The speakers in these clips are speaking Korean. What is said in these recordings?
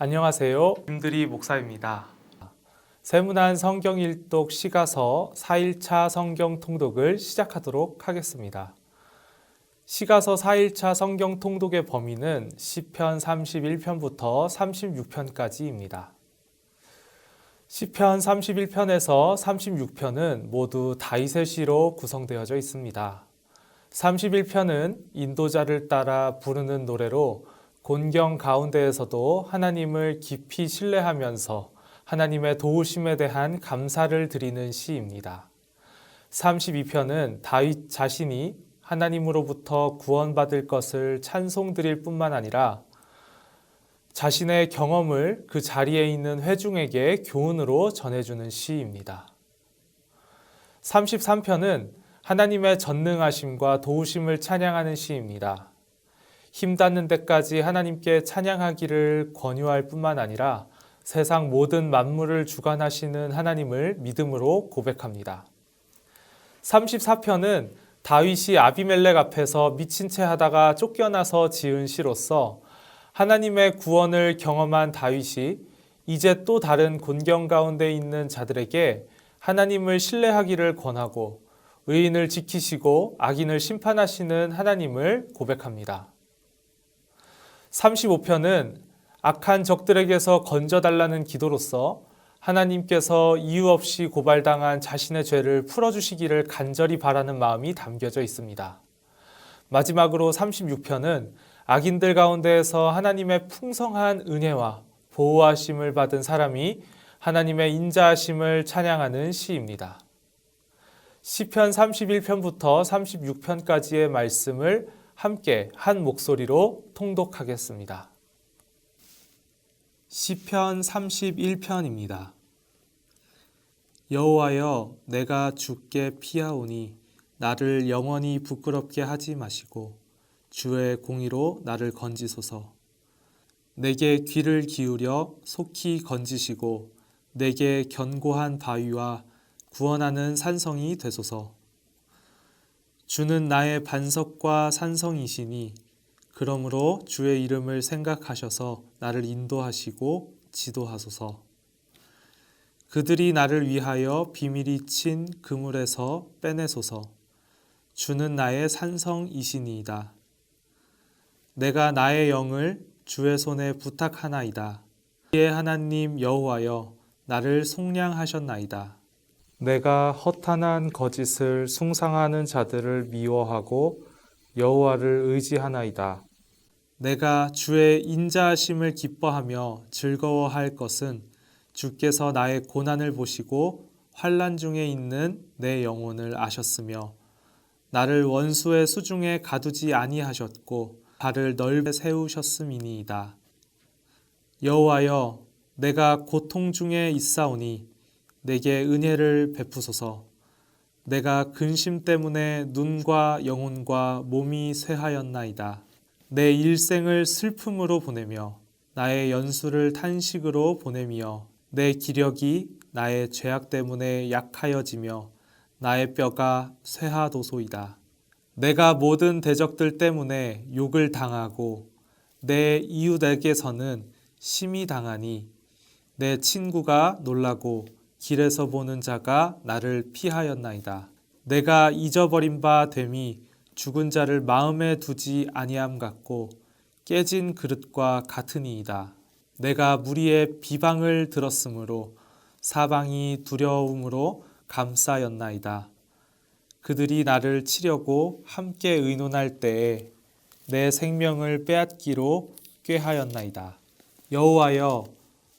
안녕하세요. 김들이 목사입니다. 세문안 성경 일독 시가서 4일차 성경 통독을 시작하도록 하겠습니다. 시가서 4일차 성경 통독의 범위는 시편 31편부터 36편까지입니다. 시편 31편에서 36편은 모두 다윗의 시로 구성되어져 있습니다. 31편은 인도자를 따라 부르는 노래로 곤경 가운데에서도 하나님을 깊이 신뢰하면서 하나님의 도우심에 대한 감사를 드리는 시입니다. 32편은 다윗 자신이 하나님으로부터 구원받을 것을 찬송드릴 뿐만 아니라 자신의 경험을 그 자리에 있는 회중에게 교훈으로 전해주는 시입니다. 33편은 하나님의 전능하심과 도우심을 찬양하는 시입니다. 힘 닿는 데까지 하나님께 찬양하기를 권유할 뿐만 아니라 세상 모든 만물을 주관하시는 하나님을 믿음으로 고백합니다. 34편은 다윗이 아비멜렉 앞에서 미친 채 하다가 쫓겨나서 지은 시로서 하나님의 구원을 경험한 다윗이 이제 또 다른 곤경 가운데 있는 자들에게 하나님을 신뢰하기를 권하고 의인을 지키시고 악인을 심판하시는 하나님을 고백합니다. 35편은 악한 적들에게서 건져달라는 기도로서 하나님께서 이유 없이 고발당한 자신의 죄를 풀어주시기를 간절히 바라는 마음이 담겨져 있습니다. 마지막으로 36편은 악인들 가운데에서 하나님의 풍성한 은혜와 보호하심을 받은 사람이 하나님의 인자하심을 찬양하는 시입니다. 시편 31편부터 36편까지의 말씀을 함께 한 목소리로 통독하겠습니다. 시편 31편입니다. 여호와여 내가 주께 피하오니 나를 영원히 부끄럽게 하지 마시고 주의 공의로 나를 건지소서 내게 귀를 기울여 속히 건지시고 내게 견고한 바위와 구원하는 산성이 되소서 주는 나의 반석과 산성이시니 그러므로 주의 이름을 생각하셔서 나를 인도하시고 지도하소서. 그들이 나를 위하여 비밀이 친 그물에서 빼내소서. 주는 나의 산성이시니이다. 내가 나의 영을 주의 손에 부탁하나이다. 의 하나님 여호와여 나를 속량하셨나이다. 내가 허탄한 거짓을 숭상하는 자들을 미워하고 여호와를 의지하나이다. 내가 주의 인자하심을 기뻐하며 즐거워할 것은 주께서 나의 고난을 보시고 환난 중에 있는 내 영혼을 아셨으며 나를 원수의 수중에 가두지 아니하셨고 발을 넓게 세우셨음이니이다. 여호와여 내가 고통 중에 있사오니 내게 은혜를 베푸소서. 내가 근심 때문에 눈과 영혼과 몸이 쇠하였나이다. 내 일생을 슬픔으로 보내며 나의 연수를 탄식으로 보내며 내 기력이 나의 죄악 때문에 약하여지며 나의 뼈가 쇠하도소이다. 내가 모든 대적들 때문에 욕을 당하고 내 이웃에게서는 심히 당하니 내 친구가 놀라고 길에서 보는 자가 나를 피하였나이다. 내가 잊어버린 바 됨이 죽은 자를 마음에 두지 아니함 같고 깨진 그릇과 같으니이다. 내가 무리의 비방을 들었으므로 사방이 두려움으로 감싸였나이다. 그들이 나를 치려고 함께 의논할 때에 내 생명을 빼앗기로 꾀하였나이다. 여호와여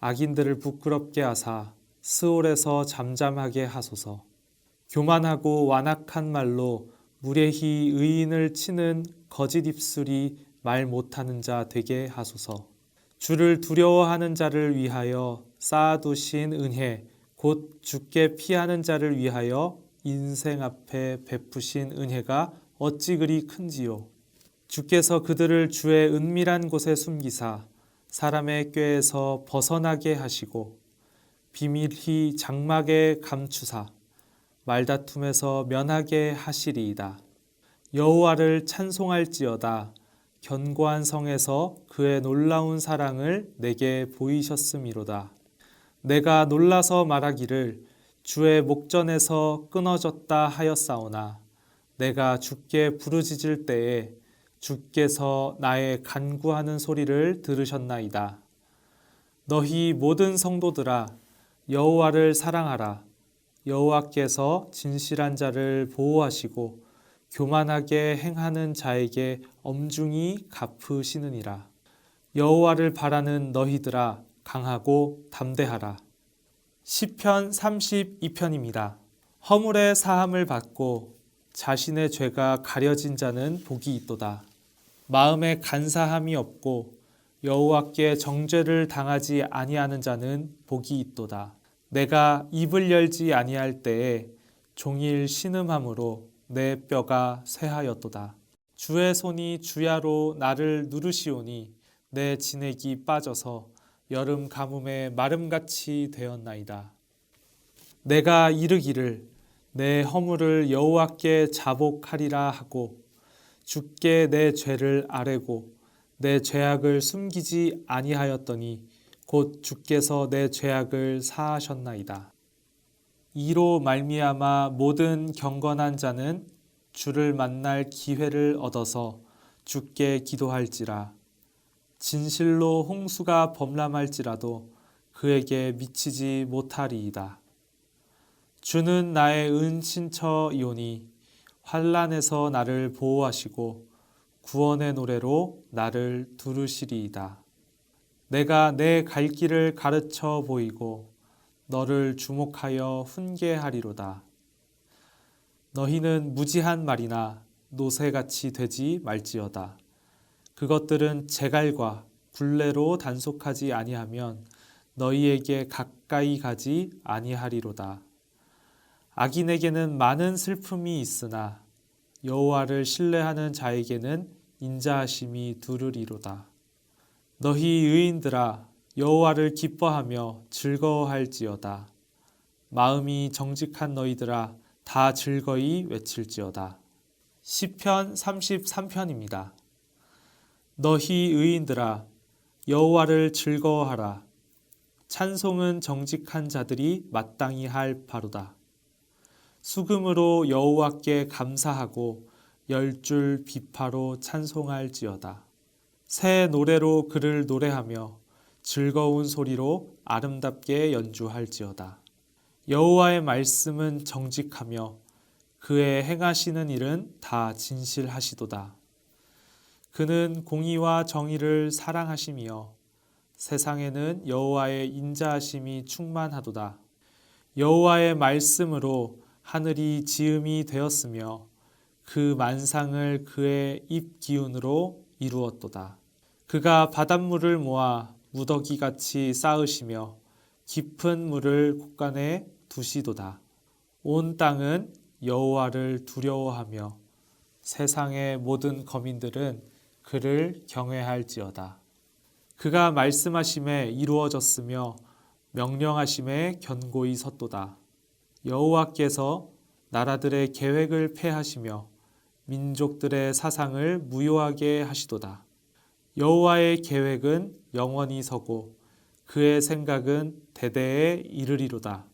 악인들을 부끄럽게 하사 스올에서 잠잠하게 하소서. 교만하고 완악한 말로 무례히 의인을 치는 거짓 입술이 말 못하는 자 되게 하소서. 주를 두려워하는 자를 위하여 쌓아두신 은혜 곧 주께 피하는 자를 위하여 인생 앞에 베푸신 은혜가 어찌 그리 큰지요 주께서 그들을 주의 은밀한 곳에 숨기사 사람의 꾀에서 벗어나게 하시고 비밀히 장막에 감추사 말다툼에서 면하게 하시리이다. 여호와를 찬송할지어다. 견고한 성에서 그의 놀라운 사랑을 내게 보이셨음이로다. 내가 놀라서 말하기를 주의 목전에서 끊어졌다 하였사오나 내가 주께 부르짖을 때에 주께서 나의 간구하는 소리를 들으셨나이다. 너희 모든 성도들아 여호와를 사랑하라. 여호와께서 진실한 자를 보호하시고 교만하게 행하는 자에게 엄중히 갚으시느니라. 여호와를 바라는 너희들아 강하고 담대하라. 시편 32편입니다. 허물의 사함을 받고 자신의 죄가 가려진 자는 복이 있도다. 마음에 간사함이 없고 여호와께 정죄를 당하지 아니하는 자는 복이 있도다. 내가 입을 열지 아니할 때에 종일 신음함으로 내 뼈가 쇠하였도다. 주의 손이 주야로 나를 누르시오니 내 진액이 빠져서 여름 가뭄에 마름같이 되었나이다. 내가 이르기를 내 허물을 여호와께 자복하리라 하고 주께 내 죄를 아뢰고 내 죄악을 숨기지 아니하였더니 곧 주께서 내 죄악을 사하셨나이다. 이로 말미암아 모든 경건한 자는 주를 만날 기회를 얻어서 주께 기도할지라 진실로 홍수가 범람할지라도 그에게 미치지 못하리이다. 주는 나의 은신처이오니 환란에서 나를 보호하시고 구원의 노래로 나를 두르시리이다. 내가 내 갈 길을 가르쳐 보이고 너를 주목하여 훈계하리로다. 너희는 무지한 말이나 노새같이 되지 말지어다. 그것들은 제갈과 굴레로 단속하지 아니하면 너희에게 가까이 가지 아니하리로다. 악인에게는 많은 슬픔이 있으나 여호와를 신뢰하는 자에게는 인자하심이 두르리로다. 너희 의인들아 여호와를 기뻐하며 즐거워할지어다. 마음이 정직한 너희들아 다 즐거이 외칠지어다. 시편 33편입니다. 너희 의인들아 여호와를 즐거워하라. 찬송은 정직한 자들이 마땅히 할 바로다. 수금으로 여호와께 감사하고 열 줄 비파로 찬송할지어다. 새 노래로 그를 노래하며 즐거운 소리로 아름답게 연주할지어다. 여호와의 말씀은 정직하며 그의 행하시는 일은 다 진실하시도다. 그는 공의와 정의를 사랑하시며 세상에는 여호와의 인자하심이 충만하도다. 여호와의 말씀으로 하늘이 지음이 되었으며 그 만상을 그의 입 기운으로 이루었도다. 그가 바닷물을 모아 무더기 같이 쌓으시며 깊은 물을 곳간에 두시도다. 온 땅은 여호와를 두려워하며 세상의 모든 거민들은 그를 경외할지어다. 그가 말씀하심에 이루어졌으며 명령하심에 견고히 섰도다. 여호와께서 나라들의 계획을 폐하시며 민족들의 사상을 무효하게 하시도다. 여호와의 계획은 영원히 서고 그의 생각은 대대에 이르리로다.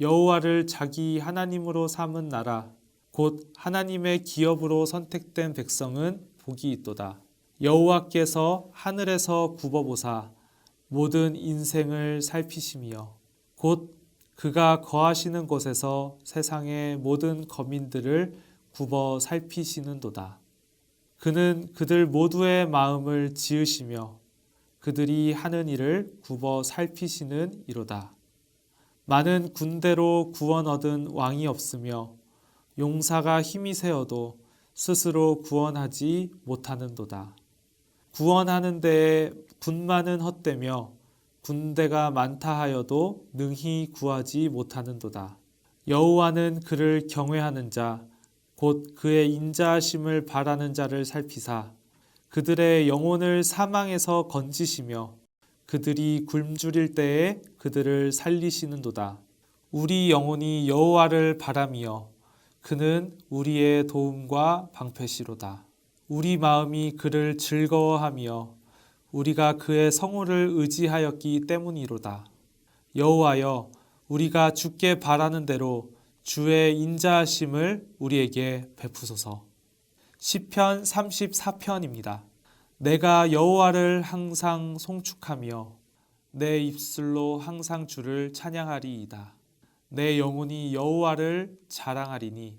여호와를 자기 하나님으로 삼은 나라 곧 하나님의 기업으로 선택된 백성은 복이 있도다. 여호와께서 하늘에서 굽어보사 모든 인생을 살피시며 곧 그가 거하시는 곳에서 세상의 모든 거민들을 굽어 살피시는도다. 그는 그들 모두의 마음을 지으시며 그들이 하는 일을 굽어 살피시는 이로다. 많은 군대로 구원 얻은 왕이 없으며 용사가 힘이 세어도 스스로 구원하지 못하는도다. 구원하는 데에 군마는 헛되며 군대가 많다 하여도 능히 구하지 못하는도다. 여호와는 그를 경외하는 자, 곧 그의 인자하심을 바라는 자를 살피사 그들의 영혼을 사망에서 건지시며 그들이 굶주릴 때에 그들을 살리시는도다. 우리 영혼이 여호와를 바라며 그는 우리의 도움과 방패시로다. 우리 마음이 그를 즐거워하며 우리가 그의 성호를 의지하였기 때문이로다. 여호와여 우리가 주께 바라는 대로 주의 인자하심을 우리에게 베푸소서. 시편 34편입니다. 내가 여호와를 항상 송축하며 내 입술로 항상 주를 찬양하리이다. 내 영혼이 여호와를 자랑하리니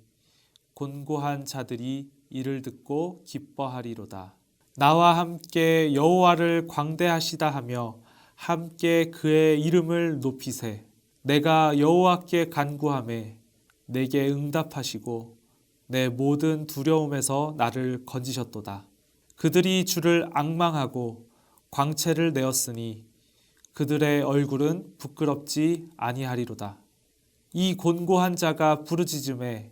곤고한 자들이 이를 듣고 기뻐하리로다. 나와 함께 여호와를 광대하시다 하며 함께 그의 이름을 높이세. 내가 여호와께 간구함에 내게 응답하시고 내 모든 두려움에서 나를 건지셨도다. 그들이 주를 악망하고 광채를 내었으니 그들의 얼굴은 부끄럽지 아니하리로다. 이 곤고한 자가 부르짖음에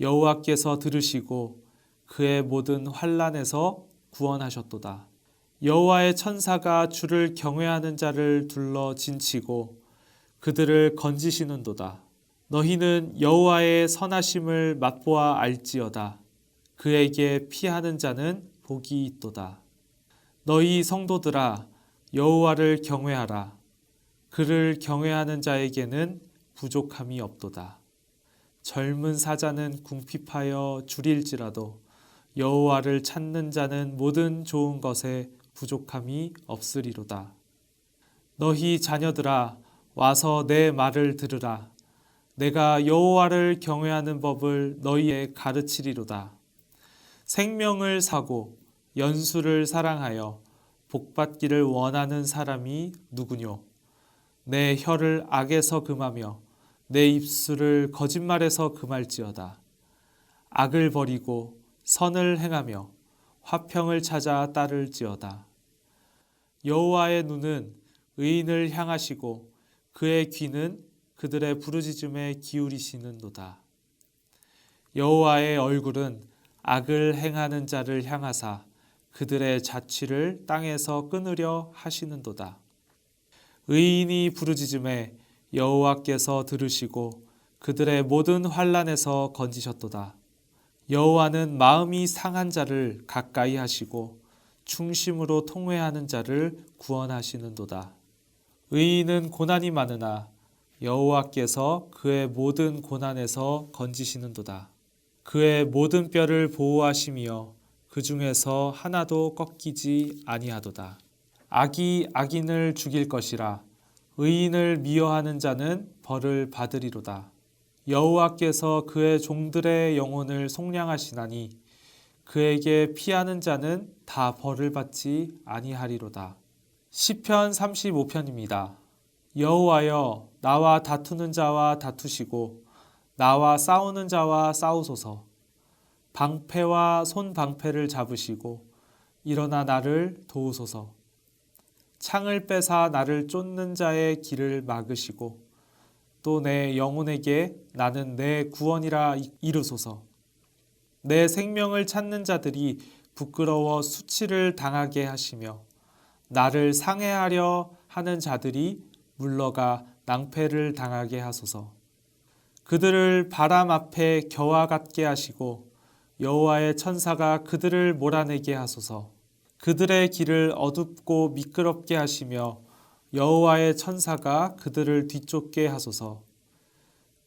여호와께서 들으시고 그의 모든 환란에서 구원하셨도다. 여호와의 천사가 주를 경외하는 자를 둘러 진치고 그들을 건지시는도다. 너희는 여호와의 선하심을 맛보아 알지어다. 그에게 피하는 자는 복이 있도다. 너희 성도들아 여호와를 경외하라. 그를 경외하는 자에게는 부족함이 없도다. 젊은 사자는 궁핍하여 줄일지라도 여호와를 찾는 자는 모든 좋은 것에 부족함이 없으리로다. 너희 자녀들아 와서 내 말을 들으라. 내가 여호와를 경외하는 법을 너희에 가르치리로다. 생명을 사고 연수를 사랑하여 복받기를 원하는 사람이 누구뇨? 내 혀를 악에서 금하며 내 입술을 거짓말에서 금할지어다. 악을 버리고 선을 행하며 화평을 찾아 따를지어다. 여호와의 눈은 의인을 향하시고 그의 귀는 그들의 부르짖음에 기울이시는도다. 여호와의 얼굴은 악을 행하는 자를 향하사 그들의 자취를 땅에서 끊으려 하시는도다. 의인이 부르짖음에 여호와께서 들으시고 그들의 모든 환란에서 건지셨도다. 여호와는 마음이 상한 자를 가까이 하시고 충심으로 통회하는 자를 구원하시는도다. 의인은 고난이 많으나 여호와께서 그의 모든 고난에서 건지시는도다. 그의 모든 뼈를 보호하시며 그 중에서 하나도 꺾이지 아니하도다. 악이 악인을 죽일 것이라 의인을 미워하는 자는 벌을 받으리로다. 여호와께서 그의 종들의 영혼을 속량하시나니 그에게 피하는 자는 다 벌을 받지 아니하리로다. 시편 35편입니다. 여호와여 나와 다투는 자와 다투시고 나와 싸우는 자와 싸우소서. 방패와 손방패를 잡으시고 일어나 나를 도우소서. 창을 빼사 나를 쫓는 자의 길을 막으시고 또 내 영혼에게 나는 내 구원이라 이르소서. 내 생명을 찾는 자들이 부끄러워 수치를 당하게 하시며 나를 상해하려 하는 자들이 물러가 낭패를 당하게 하소서. 그들을 바람 앞에 겨와 같게 하시고 여호와의 천사가 그들을 몰아내게 하소서. 그들의 길을 어둡고 미끄럽게 하시며 여호와의 천사가 그들을 뒤쫓게 하소서.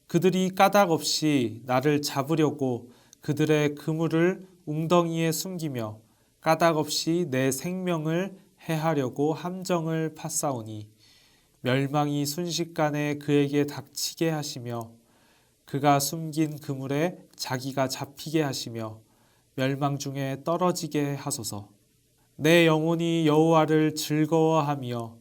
그들이 까닭 없이 나를 잡으려고 그들의 그물을 웅덩이에 숨기며 까닭 없이 내 생명을 해하려고 함정을 파싸우니 멸망이 순식간에 그에게 닥치게 하시며 그가 숨긴 그물에 자기가 잡히게 하시며 멸망 중에 떨어지게 하소서. 내 영혼이 여호와를 즐거워하며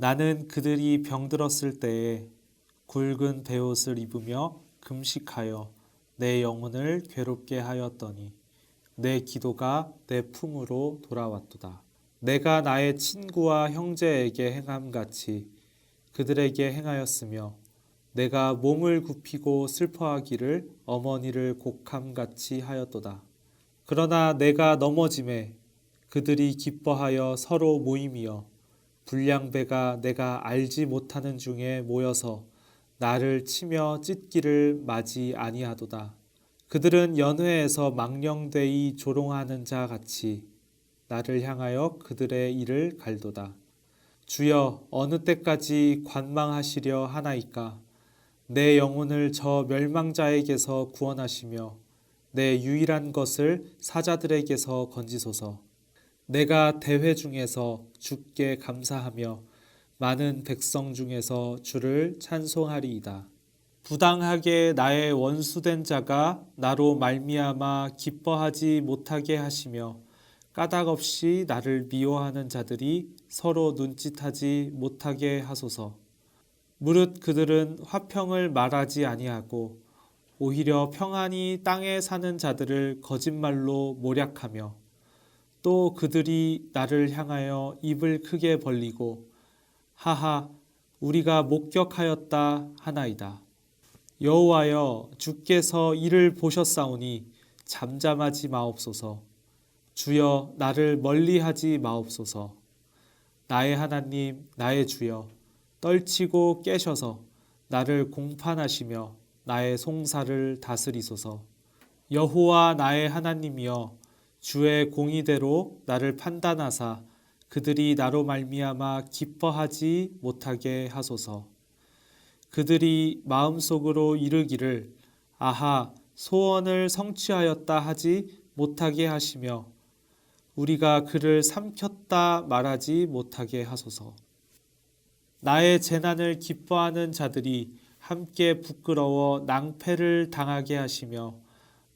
나는 그들이 병들었을 때에 굵은 베옷을 입으며 금식하여 내 영혼을 괴롭게 하였더니 내 기도가 내 품으로 돌아왔도다. 내가 나의 친구와 형제에게 행함 같이 그들에게 행하였으며 내가 몸을 굽히고 슬퍼하기를 어머니를 곡함 같이 하였도다. 그러나 내가 넘어짐에 그들이 기뻐하여 서로 모임이여 불량배가 내가 알지 못하는 중에 모여서 나를 치며 찢기를 맞이 아니하도다. 그들은 연회에서 망령되이 조롱하는 자 같이 나를 향하여 그들의 일을 갈도다. 주여 어느 때까지 관망하시려 하나이까 내 영혼을 저 멸망자에게서 구원하시며 내 유일한 것을 사자들에게서 건지소서. 내가 대회 중에서 주께 감사하며 많은 백성 중에서 주를 찬송하리이다. 부당하게 나의 원수된 자가 나로 말미암아 기뻐하지 못하게 하시며 까닭 없이 나를 미워하는 자들이 서로 눈짓하지 못하게 하소서. 무릇 그들은 화평을 말하지 아니하고 오히려 평안히 땅에 사는 자들을 거짓말로 모략하며 또 그들이 나를 향하여 입을 크게 벌리고 하하 우리가 목격하였다 하나이다. 여호와여 주께서 이를 보셨사오니 잠잠하지 마옵소서. 주여 나를 멀리하지 마옵소서. 나의 하나님 나의 주여 떨치고 깨셔서 나를 공판하시며 나의 송사를 다스리소서. 여호와 나의 하나님이여 주의 공의대로 나를 판단하사 그들이 나로 말미암아 기뻐하지 못하게 하소서. 그들이 마음속으로 이르기를 아하 소원을 성취하였다 하지 못하게 하시며 우리가 그를 삼켰다 말하지 못하게 하소서. 나의 재난을 기뻐하는 자들이 함께 부끄러워 낭패를 당하게 하시며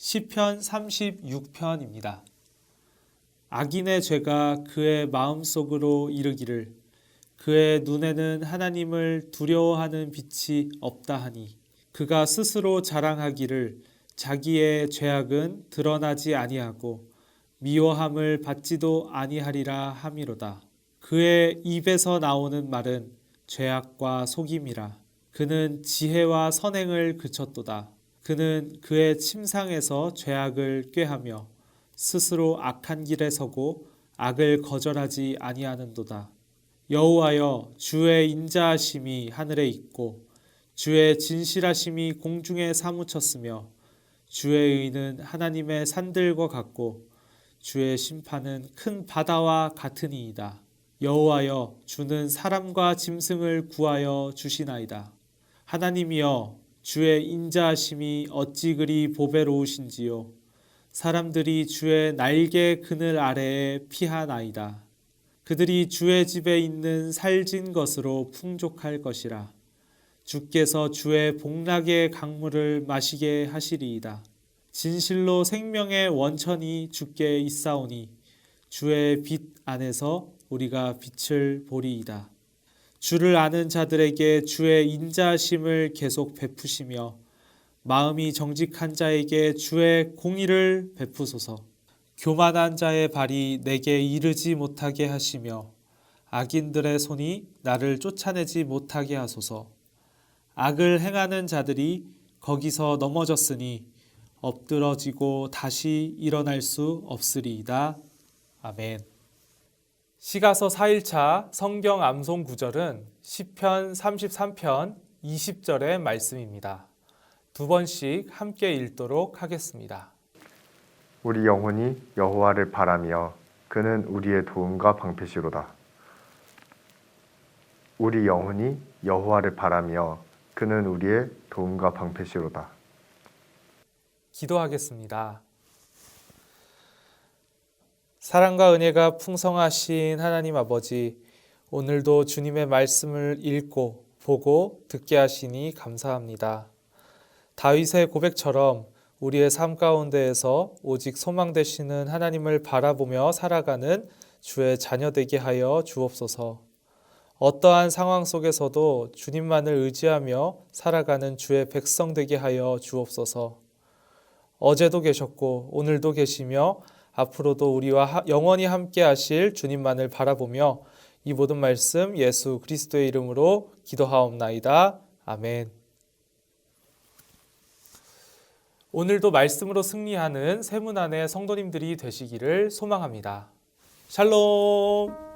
시편 36편입니다. 악인의 죄가 그의 마음속으로 이르기를 그의 눈에는 하나님을 두려워하는 빛이 없다 하니 그가 스스로 자랑하기를 자기의 죄악은 드러나지 아니하고 미워함을 받지도 아니하리라 함이로다. 그의 입에서 나오는 말은 죄악과 속임이라. 그는 지혜와 선행을 그쳤도다. 그는 그의 침상에서 죄악을 꾀하며 스스로 악한 길에 서고 악을 거절하지 아니하는도다. 여호와여 주의 인자하심이 하늘에 있고 주의 진실하심이 공중에 사무쳤으며 주의 의는 하나님의 산들과 같고 주의 심판은 큰 바다와 같으니이다. 여호와여 주는 사람과 짐승을 구하여 주시나이다. 하나님이여 주의 인자하심이 어찌 그리 보배로우신지요 사람들이 주의 날개 그늘 아래에 피하나이다. 그들이 주의 집에 있는 살진 것으로 풍족할 것이라. 주께서 주의 복락의 강물을 마시게 하시리이다. 진실로 생명의 원천이 주께 있사오니 주의 빛 안에서 우리가 빛을 보리이다. 주를 아는 자들에게 주의 인자심을 계속 베푸시며 마음이 정직한 자에게 주의 공의를 베푸소서. 교만한 자의 발이 내게 이르지 못하게 하시며 악인들의 손이 나를 쫓아내지 못하게 하소서. 악을 행하는 자들이 거기서 넘어졌으니 엎드러지고 다시 일어날 수 없으리이다. 아멘. 시가서 4일차 성경 암송 구절은 시편 33편 20절의 말씀입니다. 두 번씩 함께 읽도록 하겠습니다. 우리 영혼이 여호와를 바라며 그는 우리의 도움과 방패시로다. 우리 영혼이 여호와를 바라며 그는 우리의 도움과 방패시로다. 기도하겠습니다. 사랑과 은혜가 풍성하신 하나님 아버지, 오늘도 주님의 말씀을 읽고 보고 듣게 하시니 감사합니다. 다윗의 고백처럼 우리의 삶 가운데에서 오직 소망 되시는 하나님을 바라보며 살아가는 주의 자녀 되게 하여 주옵소서. 어떠한 상황 속에서도 주님만을 의지하며 살아가는 주의 백성 되게 하여 주옵소서. 어제도 계셨고 오늘도 계시며 앞으로도 우리와 하- 영원히 함께 하실 주님만을 바라보며 이 모든 말씀 예수 그리스도의 이름으로 기도하옵나이다. 아멘. 오늘도 말씀으로 승리하는 세문 안의 성도님들이 되시기를 소망합니다. 샬롬.